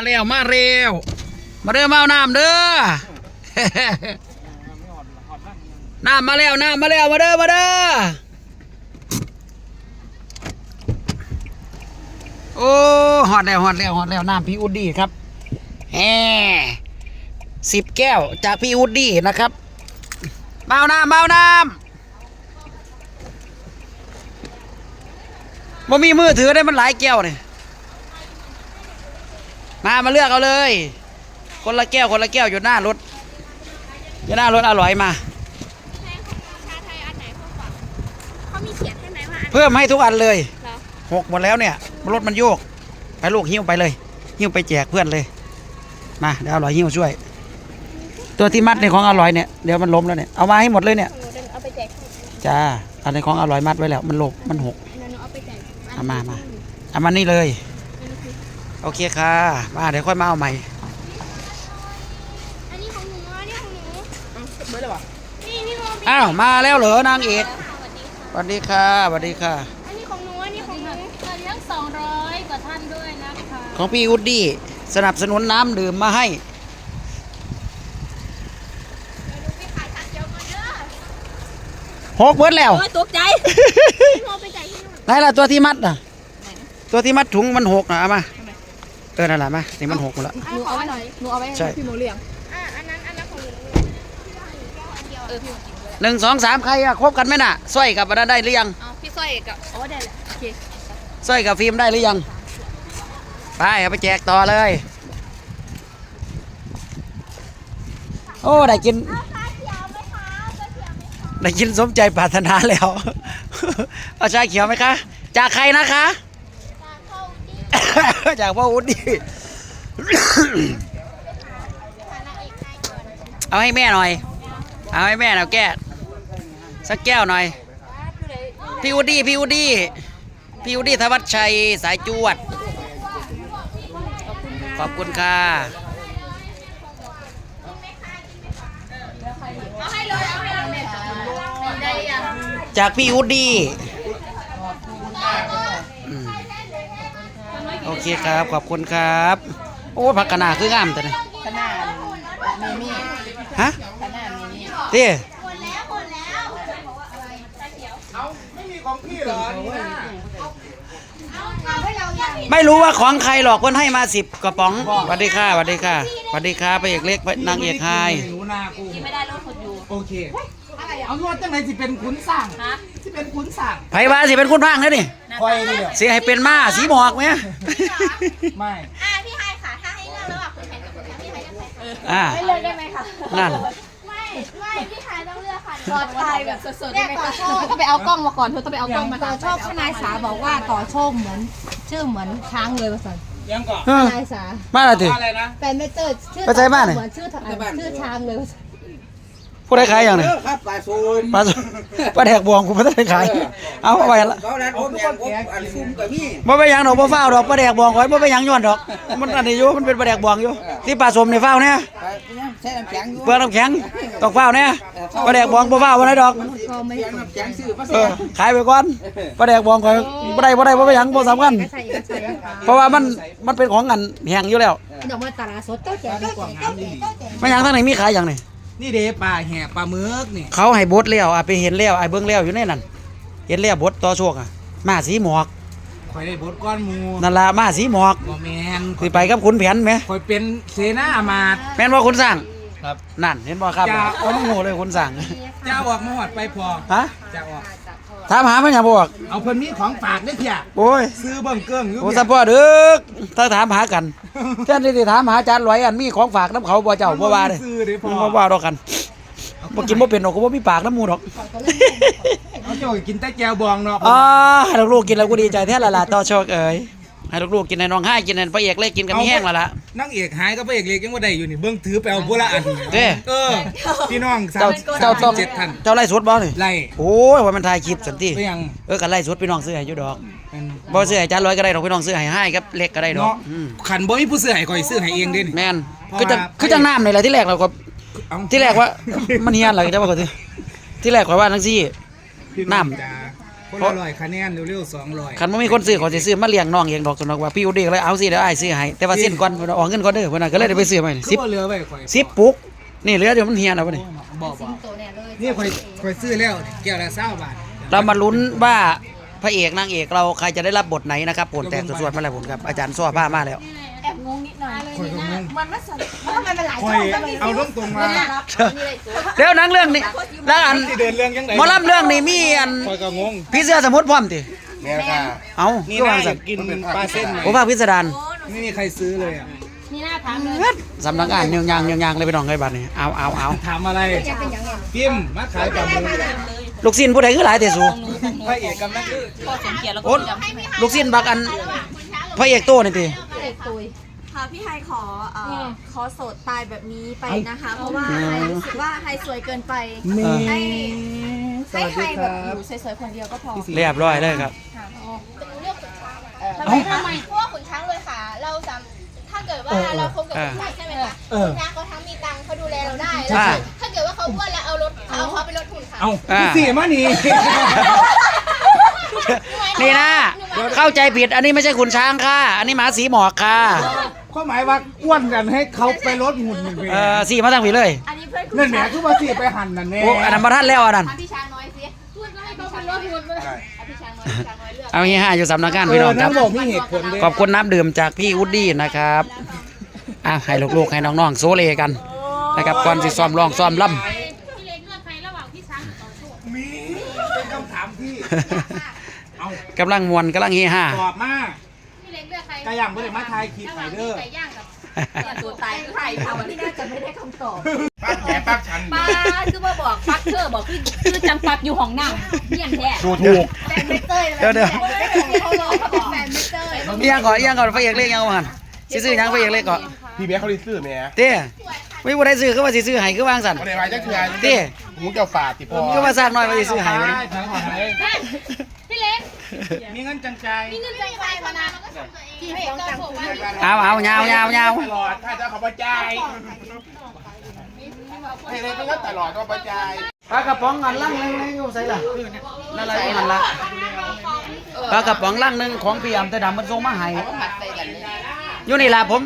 มาเร็ว มาเร็วมาเด้อมาเอาน้ำเด้อน้ำมาแล้วน้ำมาแล้วมาเด้อมาเด้อโอ้ฮอดแล้วฮอดแล้วฮอดแล้วน้ำพี่อุดดี้ครับแหมสิบแก้วจากพี่อุดดี้นะครับมาเอาน้ำมาเอาน้ำบ่มีมือถือได้มันหลายแก้วเนี่ย มามาเลือกเอาเลย คนละแก้วคนละแก้วอยู่หน้ารถอยู่หน้ารถอร่อยมา ชาไทยอันไหนเพิ่มกว่าเขามีเขียนให้ไหมว่าอันเพิ่มให้ทุกอันเลยเหรอหกหมดแล้วเนี่ยรถมันโยก ไปลูกหิ้วไปเลยหิ้วไปแจกเพื่อนเลย มาเดี๋ยวอร่อยหิ้วช่วย ตัวที่มัดในของอร่อยเนี่ยเดี๋ยวมันล้มแล้วเนี่ยเอามาให้หมดเลยเนี่ยหนูเดินเอาไปแจกให้จ้าอันในของอร่อยมัดไว้แล้ว มันหลบมันหกอันนั้นหนูเอาไปแจกเอามามา เอามานี่เลย โอเคค่ะมาเดี๋ยวค่อยมาเอาใหม่ อันนี้ของหนูอันนี้ของหนูเบอร์เลยวะนี่นี่ของพี่อ้าวมาแล้วเหรอนางเอกสวัสดีค่ะสวัสดีค่ะสวัสดีค่ะ อันนี้ของหนูอันนี้ของหนูเราเลี้ยงสองร้อยกว่าท่านด้วยนะคะของพี่อุดดี้สนับสนุนน้ำดื่มมาให้พี่ขายชาเขียวก่อนเด้อหกเบิดแล้วโอ้ยตกใจพี่โมไปจ่ายที่นู่นไหนล่ะตัวที่มัดน่ะ ตัวที่มัดถุงมันหกนะเอามา เออนั่นแหละมานี่มันหกหมดแล้วอันนี้ของอร่อยหนูเอาไว้ใช่พี่โมเลี้ยงอะอันนั้น อันนั้นของหนูอันเดียวเออพี่โมกินด้วยหนึ่งสองสามใครอะคบกันไหมน่ะสร้อยกับอันนั้นได้หรือยังเอาพี่สร้อยกับโอ้ได้แหละโอเคสร้อยกับฟิล์มได้หรือยัง ไปเอาไปแจกต่อเลย โอ้ได้กินเอาชาเขียวไหมคะเอาชาเขียวไหมคะได้กินสมใจปรารถนาแล้ว เอาชาเขียวไหมคะ จากใครนะคะชาเข้าดี จากพ่อวุฒิเอาให้แม่หน่อย เอาให้แม่หน่อยแก้สักแก้วหน่อย พี่วุฒิพี่วุฒิพี่วุฒิธวัชชัยสายจวด ขอบคุณค่ะเอาให้เลยเอาให้เลยได้ยังจากพี่วุฒิอืมโอ เคครับ ขอบคุณครับ โอ้ผักกะนาคืองามแต่เนี่ยขนาดมีมีฮะขนาดมีมีเต้หมดแล้วหมดแล้วไม่รู้ว่าของใครหรอกเพิ่นให้มาสิบกระป๋องสวัสดีค่ะสวัสดีค่ะสวัสดีค่ะพระเอกเล็กนางเอกไฮ หนูนากูกินไม่ได้รถคนอยู่ โอเค เอานวดจังไหนสิเป็นขุนสั่งฮะสิเป็นขุนสั่งไผว่าสิเป็นคุณพางนะนี่คอยนี่เดียวสิให้เป็นม้าสีหมอกไหมไม่อะพี่ไฮค่ะถ้าให้เลือกระหว่างคุณแทนกับคุณแทนพี่ไฮจะใครคะอ่าไม่เลิกได้ไหมคะนั่นไม่ไม่พี่ไฮต้องเลือกค่ะตอนถ่ายแบบสดๆได้ไหมคะต้องไปเอากล้องมาก่อนเธอต้องไปเอากล้องมาต่อโชคทนายสาบอกว่าต่อโชคเหมือน ชื่อเหมือนช้างเลยว่าสันยังก่อนเออทนายสามาและติอะไรนะแฟนไม่เจอชื่อไปใจบ้านหน่อยเหมือนชื่อทชื่อช้างเลยว่าซั่น ผู้ใดขายอย่างนี้เออครับปลาซูมปลาสุปลาแดกบวงกูไม่ได้ขาย เอาเอาไปละเขาแล้วผมเนี่ยผมอันซุ่มกับพี่บ่ไปหยังดอกบ่ฟ้าวดอกปลาแดกบวงข่อยบ่ไปหยังย้อนดอก มันอันนี้อยู่มันเป็นปลาแดกบวงอยู่ ที่ปลาสมนี่ฟ้าวเนี่ยใช้น้ำแข็งอยู่เปลือกน้ำแข็งตอกฟ้าวเนี่ยปลาแดกบวงบ่ฟ้าวบ่ได้ดอกก็ไม่แข็งน้ำแข็งซื้อมาเออขายไปก่อนปลาแดกบวงข่อยบ่ได้บ่ได้บ่ไปหยังบ่สำคัญใช่ก็ใช่เพราะว่ามันมันเป็นของอันแห้งอยู่แล้วดอกมาตลาดสดเต้าแก่เต้าแก่เต้าแก่เต้าแก่ไม่หยังทางไหนมีขายอย่างนี่ นี่เด้ปลาแห่ปลาหมึกนี่เขาให้บดแล้วอะไปเห็นแล้วไอ้เบิ่งแล้วอยู่ในนั้นเห็นแล้วบดต่อโชคอะมาสีหมอกคอยได้บดก้อนหมูนั่นล่ะมาสีหมอกบ่แมนสิไปกับขุนแผนไหมคอยเป็นเสนาอามาตย์แม่นว่าคุณสั่งครับนั่นเห็นบ่ครับจ้าผมโง่เลยคุณสั่งจะออกมาหอดไปพอฮะจะออก ถามหามันอย่าบอกเอาเพิ่นมีของฝากได้เพียโอ้ยซื้อเบิ่งเกิ้งอยู่โอ้เพีสะยพ่อดึกถ้าถามหากันแท่นที่สิถามหาจานลอยอันมีของฝากน้ำเขาบ่เจ้าบ่ว่าเด้ซื้อเด้พบ่อว่าดอกกันบ่กินบ่เป็นดอกก็บ่มีปากน้ำหมูดอกเอาเจ้ากินแต่แก้วบองเนาะอ๋อให้ลูกๆกินแล้วกูดีใจแท้ละล่ะต่อโชคเอ้ย ให้ลูกๆกินให้น้องให้กินให้พระเอกเล็กกินกันมีแห้งแล้วล่ะ นางเอกหายก็พระเอกเล็กยังว่าได้อยู่นี่เบิ่งถือไปเอาพวกละอันเด้ เออพี่น้องสาเจ้ามเจ้าต้องเจ็ดท่านเจ้าไล่สดบ่นี่ไล่โอ้ยว่ามันถ่ายคลิปสันติไปยังเออกันไล่สดพี่น้องซื้อให้อยู่ดอกเป็นบ่ซื้อให้จานร้อยก็ได้ดอกพี่น้องซื้อให้ให้กับเล็กก็ได้ดอกเนาะอืมขันบ่มีผู้ซื้อให้ข่อยซื้อให้เองเด้นี่แม่นเพราะคือจังว่า คือจังน้ำนี่แหละที่แรกเราก็เอ้าที่แรกว่ามันเฮียนอะไรจะบอกก่อนสิที่แรกว่าว่าทั้งซี่พี่น้ำจ้า คนละร้อยคะแนนเร็วๆสองร้อยคันบ่มีคนซื้อขอสิซื้อมาเลี้ยงน้องเองดอกสนอกว่าพี่อุดีก็เลยเอาสิเดี๋ยวอ้ายซื้อให้แต่ว่าเส้นก่อนเพิ่นเอาเงินก่อนเด้อเพิ่นน่ะก็เลยได้ไปซื้อมานี่สิสิบบเหลือไว้ข่อยสิบปุกนี่เหลือเดี๋ยวมันเฮียแล้วบ่นี่บอกบอกตัวเนี่ยเลยนี่ข่อยข่อยซื้อแล้วแก้วละเศร้าบาทเรามาลุ้นว่าพระเอกนางเอกเราใครจะได้รับบทไหนนะครับผลแตกสวดๆมาแล้วผมครับอาจารย์ซ้อผ้ามาแล้ว มันไม่สนมันทำไมมันหลายข่ช่ออยงจังเลยเอาลงตรงมาเดี๋ยวหนังเรื่องนี้แล้วอันที่เดินเรื่องยังไงหมอลำเรื่องนี้มีอันข่อยก็งงพี่เสื้อสมุทรพร้อมติแม่ค่ะเอานี่ก็น่าวางอสัยากกินปลาเส้นไหมผมว่าพิสดารไม่มีใครซื้อเลยอะนี่น่าถามเลยสำนักงานยางยางยางเลยไปน้องเลยบัดนี้เอาเอาเอาถามอะไรพิมพ์มาขายปลาหมึกลูกศิษย์ผู้ใดคือหลายแต่สูพระเอกกำลังคือโอ้ลูกศิษย์บักอันพระเอกโตนี่ติเด็กตุย ค่ะพี่ไฮขอเอ่อขอโสดตายแบบนี้ไปนะคะ เพราะว่าไฮรู้สึกว่าไฮสวยเกินไปมีให้ สให้วัสไฮดีคแบรับบอยู่สวยๆคนเดียวก็พอเรียบร้อยเลยครับทำไมทำไมเพราะว่าขุนช้างเลยค่ะ เราสามถ้าเกิดว่าเราคบกับขุนช้างใช่ไหมคะขุนช้างเขาทั้งมีตังค์เขาดูแลเราได้แล้วอ่าถ้าเกิดว่าเขาอ้วนแล้วเอารถเอาเขาไปรถขุนค่ะเอาอ่าสี่มานี่ นี่นะ เข้าใจผิด อันนี้ไม่ใช่ขุนช้างค่ะ อันนี้หมาสีหมอกค่ะ ข้อหมายว่าอ้วนกันให้เขาไปลดหุ่นหนึ่งไปเออสีมาตั้งผีเลยอันนี้เพื่อนขุนั่นนแหมช้างคือว่าสี่ไปหั่นนั่นแน่โอ้อันนั้นมาท่านแล้วอันนั้นถามพี่ช้างน้อยสิพูดก็ให้เขาไปรถขุนไปเอาพี่ช้างน้อยพี่ช้างน้อยเลือกเอาเฮียห้าอยู่สำนักงานเอพี่น้อองคนั่รังบบอกมีเหตุผลด้วยขอบคุณน้ำดื่มจากพี่วูดดี้นะครับอะให้ลูกๆให้น้องๆโซเลกันนะครับก่อนสิซ้อมร้องซ้อมล่พี่เล็กเลือกใครระหว่างพี่ช้างกับต่อโชคมีเป็นคำถามที่ำเอากำลังมวนกำลังเฮฮาตอบมาพี่เล็ก เลือกใครกระย่างบ่ได้มาทายคลิประหไหนว่างเด้อ ไก่ย่างกับตัวตายคือใครค่ะวันนี้น่าจะไม่ได้คำตอบปักแผลปักฉันป้าคือมาบอกปักเธอบอกคือคือจังปักอยู่ห้องน้ำเยี่ยมแท้ดูถูกแฟนไม่เต้ยเดี๋ยวเดี๋ยวเขาบอกเขาบอกแฟนไม่เต้ยเอียงก่อนเอียงก่อนพระเอกเล็กยังว่าหันสิซื้อหยังพระเอกเล็กก่อนพี่เบี้ยเขาได้ซื้อแม่เต้ไม่บ่ได้ซื้อคือว่าสิซื้อให้คือวางสั่นบ่ได้ไปจักเทื่อเต้หูเจ้าฝาดติพอคือว่าสร้างน้อยว่าสิซื้อให้วะนี่ทั้งหมด เลยพี่เล็กมีเงินจังใจมีเงินใจไปมานานแล้วก็ทำตัวเองที่ไม่ต้องบอกว่าเอาเอายาวยาวยาวตลอดถ้าเจ้าเขาประจายให้เลยก็ตลอดก็ประจายปลากระป๋องอันลังนึงอยู่ใส่ล่ะนั่นอะไรอยู่นั่นล่ะปลากระป๋องลังหนึงของพี่อำแต่ดำมันส่งมาให้อยู่นี่ล่ะผม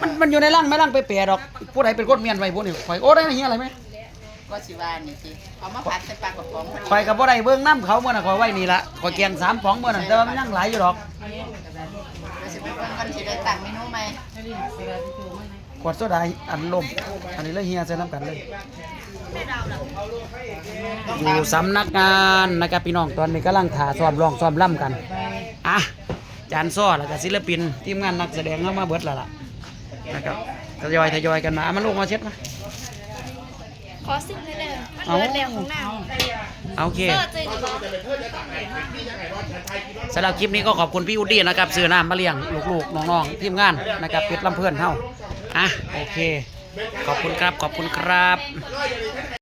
มันมันอยู่ในลังไม่ลังไปเปียดอกผู้ใดเป็นคนเมียนไว้ผู้นี่ข่อยโอ้ได้เฮียอะไรไหม ก็สิว่านี่สิเอามาผัดใส่ปลากระป๋องพอดีข่อยกับบ่ได้เบิ่งน้ำเขาเมื่อน่ะข่อยไว้นี่ละข่อยแกงสามป๋องเมื่อน่ะแต่ว่ามันยังหลายอยู่ดอกก็สิไปเบิ่งกันสิได้ตั้งเมนูใหม่ขวดโซดาอันลมอันนี้เลยเฮียใส่น้ำกันเลย อยู่สำนักงานนะครับพี่น้องตอนนี้กำลังถ่าซ้อมร้องซ้อมล่ำกันอะจานซ้อแล้วก็ศิลปินทีมงานนักแสดงเข้ามาเบิดแล้วล่ะนะครับทยอยทยอยกันมาเอามาลูกมาเช็ดมา ขอสิ่งให้เดิมเอาเปิดแล้วของหน้าโอเคเปิดเจอดีบอกสำหรับคลิปนี้ก็ขอบคุณพี่อุดดี้นะครับซื้อน้ำมาเลี้ยงลูกๆน้องๆทีมงานนะครับเพชรลำเพื่อนเฮาอะโอเค ขอบคุณครับขอบคุณครับ